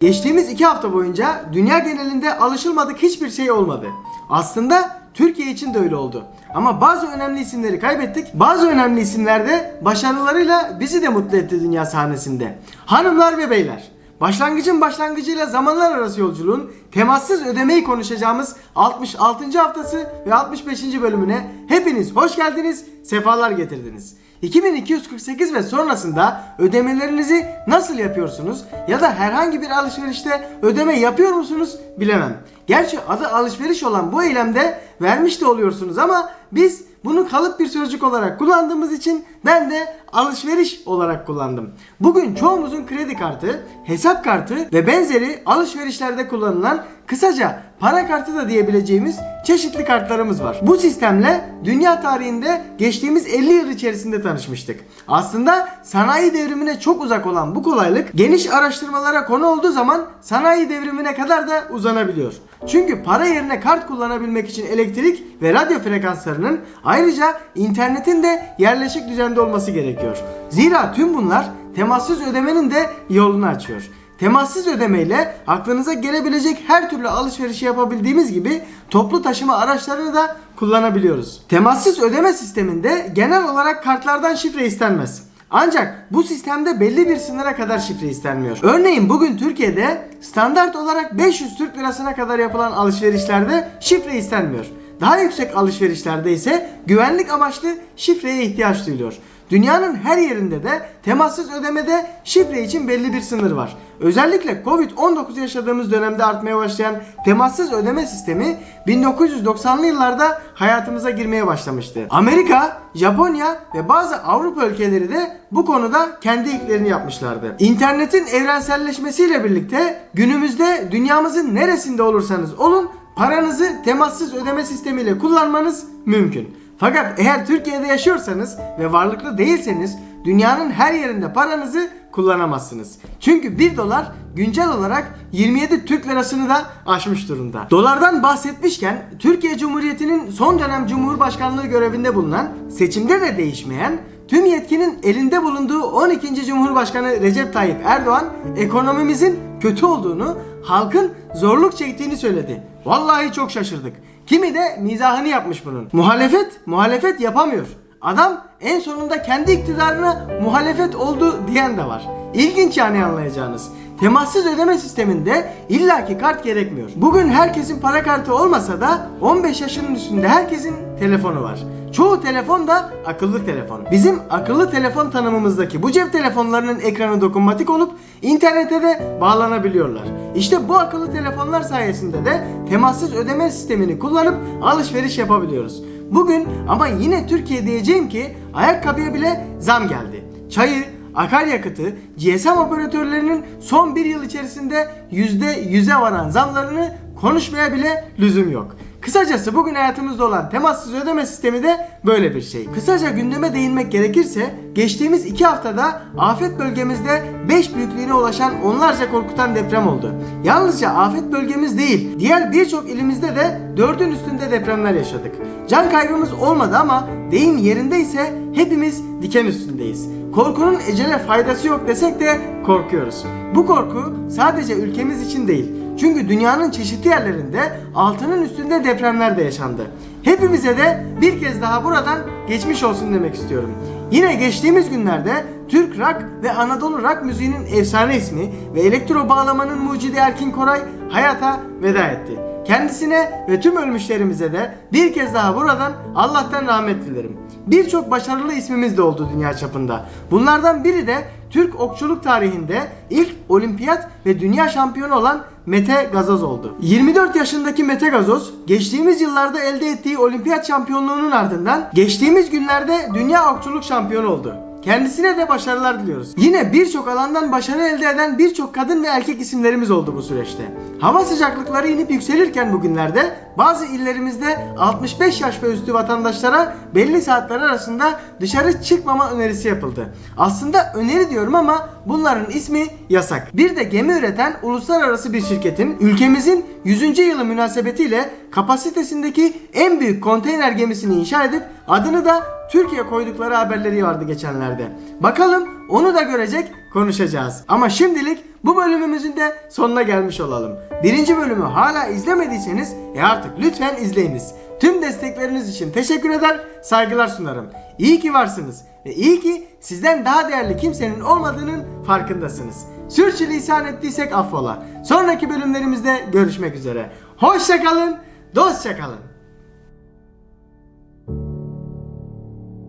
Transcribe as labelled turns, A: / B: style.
A: Geçtiğimiz iki hafta boyunca dünya genelinde alışılmadık hiçbir şey olmadı. Aslında Türkiye için de öyle oldu. Ama bazı önemli isimleri kaybettik. Bazı önemli isimler de başarılarıyla bizi de mutlu etti dünya sahnesinde. Hanımlar ve beyler, başlangıcın başlangıcıyla zamanlar arası yolculuğun temassız ödemeyi konuşacağımız 66. haftası ve 65. bölümüne hepiniz hoş geldiniz, sefalar getirdiniz. 2248 ve sonrasında ödemelerinizi nasıl yapıyorsunuz ya da herhangi bir alışverişte ödeme yapıyor musunuz bilemem. Gerçi adı alışveriş olan bu eylemde vermiş de oluyorsunuz ama biz bunu kalıp bir sözcük olarak kullandığımız için ben de alışveriş olarak kullandım. Bugün çoğumuzun kredi kartı, hesap kartı ve benzeri alışverişlerde kullanılan kısaca para kartı da diyebileceğimiz çeşitli kartlarımız var. Bu sistemle dünya tarihinde geçtiğimiz 50 yıl içerisinde tanışmıştık. Aslında sanayi devrimine çok uzak olan bu kolaylık geniş araştırmalara konu olduğu zaman sanayi devrimine kadar da uzanabiliyor. Çünkü para yerine kart kullanabilmek için elektrik ve radyo frekanslarının ayrıca internetin de yerleşik düzende olması gerekiyor. Zira tüm bunlar temassız ödemenin de yolunu açıyor. Temassız ödemeyle aklınıza gelebilecek her türlü alışverişi yapabildiğimiz gibi toplu taşıma araçlarını da kullanabiliyoruz. Temassız ödeme sisteminde genel olarak kartlardan şifre istenmez. Ancak bu sistemde belli bir sınıra kadar şifre istenmiyor. Örneğin bugün Türkiye'de standart olarak 500 Türk lirasına kadar yapılan alışverişlerde şifre istenmiyor. Daha yüksek alışverişlerde ise güvenlik amaçlı şifreye ihtiyaç duyuluyor. Dünyanın her yerinde de temassız ödemede şifre için belli bir sınır var. Özellikle Covid-19 yaşadığımız dönemde artmaya başlayan temassız ödeme sistemi 1990'lı yıllarda hayatımıza girmeye başlamıştı. Amerika, Japonya ve bazı Avrupa ülkeleri de bu konuda kendi ilklerini yapmışlardı. İnternetin evrenselleşmesiyle birlikte günümüzde dünyamızın neresinde olursanız olun paranızı temassız ödeme sistemiyle kullanmanız mümkün. Fakat eğer Türkiye'de yaşıyorsanız ve varlıklı değilseniz dünyanın her yerinde paranızı kullanamazsınız. Çünkü 1 dolar güncel olarak 27 Türk lirasını da aşmış durumda. Dolardan bahsetmişken Türkiye Cumhuriyeti'nin son dönem Cumhurbaşkanlığı görevinde bulunan seçimde de değişmeyen tüm yetkinin elinde bulunduğu 12. Cumhurbaşkanı Recep Tayyip Erdoğan ekonomimizin kötü olduğunu, halkın zorluk çektiğini söyledi. Vallahi çok şaşırdık. Kimi de mizahını yapmış bunun. Muhalefet, muhalefet yapamıyor. Adam en sonunda kendi iktidarına muhalefet oldu diyen de var. İlginç yani anlayacağınız. Temassız ödeme sisteminde illaki kart gerekmiyor. Bugün herkesin para kartı olmasa da 15 yaşının üstünde herkesin telefonu var. Çoğu telefon da akıllı telefon. Bizim akıllı telefon tanımımızdaki bu cep telefonlarının ekranı dokunmatik olup internete de bağlanabiliyorlar. İşte bu akıllı telefonlar sayesinde de temassız ödeme sistemini kullanıp alışveriş yapabiliyoruz. Bugün ama yine Türkiye diyeceğim ki ayakkabıya bile zam geldi. Çayı, akaryakıtı, GSM operatörlerinin son bir yıl içerisinde %100'e varan zamlarını konuşmaya bile lüzum yok. Kısacası bugün hayatımızda olan temassız ödeme sistemi de böyle bir şey. Kısaca gündeme değinmek gerekirse geçtiğimiz iki haftada afet bölgemizde 5 büyüklüğüne ulaşan onlarca korkutan deprem oldu. Yalnızca afet bölgemiz değil, diğer birçok ilimizde de 4'ün üstünde depremler yaşadık. Can kaybımız olmadı ama deyim yerindeyse hepimiz diken üstündeyiz. Korkunun ecele faydası yok desek de korkuyoruz. Bu korku sadece ülkemiz için değil, çünkü dünyanın çeşitli yerlerinde altının üstünde depremler de yaşandı. Hepimize de bir kez daha buradan geçmiş olsun demek istiyorum. Yine geçtiğimiz günlerde Türk rock ve Anadolu rock müziğinin efsane ismi ve elektro bağlamanın mucidi Erkin Koray hayata veda etti. Kendisine ve tüm ölmüşlerimize de bir kez daha buradan Allah'tan rahmet dilerim. Birçok başarılı ismimiz de oldu dünya çapında. Bunlardan biri de Türk okçuluk tarihinde ilk olimpiyat ve dünya şampiyonu olan Mete Gazoz oldu. 24 yaşındaki Mete Gazoz geçtiğimiz yıllarda elde ettiği olimpiyat şampiyonluğunun ardından geçtiğimiz günlerde dünya okçuluk şampiyonu oldu. Kendisine de başarılar diliyoruz. Yine birçok alandan başarı elde eden birçok kadın ve erkek isimlerimiz oldu bu süreçte. Hava sıcaklıkları inip yükselirken bugünlerde bazı illerimizde 65 yaş ve üstü vatandaşlara belli saatler arasında dışarı çıkmama önerisi yapıldı. Aslında öneri diyorum ama bunların ismi yasak. Bir de gemi üreten uluslararası bir şirketin ülkemizin 100. yılı münasebetiyle kapasitesindeki en büyük konteyner gemisini inşa edip adını da Türkiye koydukları haberleri vardı geçenlerde. Bakalım onu da görecek konuşacağız. Ama şimdilik bu bölümümüzün de sonuna gelmiş olalım. Birinci bölümü hala izlemediyseniz e artık lütfen izleyiniz. Tüm destekleriniz için teşekkür eder, saygılar sunarım. İyi ki varsınız ve iyi ki sizden daha değerli kimsenin olmadığının farkındasınız. Sürçülisan ettiysek affola. Sonraki bölümlerimizde görüşmek üzere. Hoşçakalın, dostça kalın.